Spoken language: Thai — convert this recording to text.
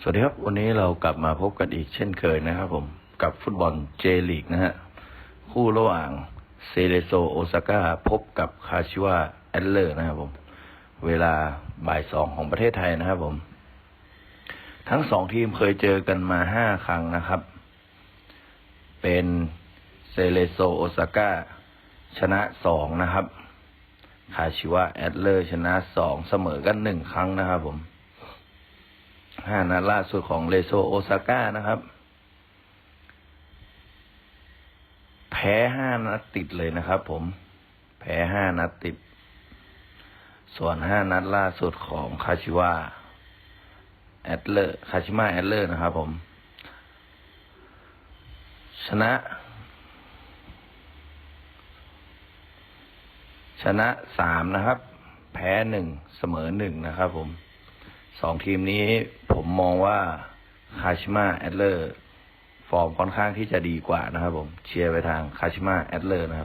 สวัสดีครับ วันนี้เรากลับมาพบกันอีกเช่นเคยนะครับผมกับฟุตบอลเจลีกนะฮะ คู่ระหว่างเซเลโซโอซาก้าพบกับคาชิวาแอดเลอร์นะครับผม เวลาบ่ายสองของประเทศไทยนะครับผม ทั้งสองทีมเคยเจอกันมาห้าครั้งนะครับ เป็นเซเลโซโอซาก้าชนะสองนะครับ คาชิวาแอดเลอร์ชนะสองเสมอกันหนึ่งครั้งนะครับผม ห้านัดล่าสุดของเลโซโอซาก้านะครับ แพ้ห้านัดติดเลยนะครับผม แพ้ห้านัดติด ส่วนห้านัดล่าสุดของคาชิวาแอดเลอร์คาชิมาแอดเลอร์นะครับผม ชนะ ชนะสามนะครับ แพ้หนึ่งเสมอหนึ่งนะครับผมสองทีมนี้ ผมมองว่าคาชิมาแอดเลอร์ฟอร์มค่อนข้างที่จะดีกว่านะครับผมเชียร์ไปทางคาชิมาแอดเลอร์นะครับ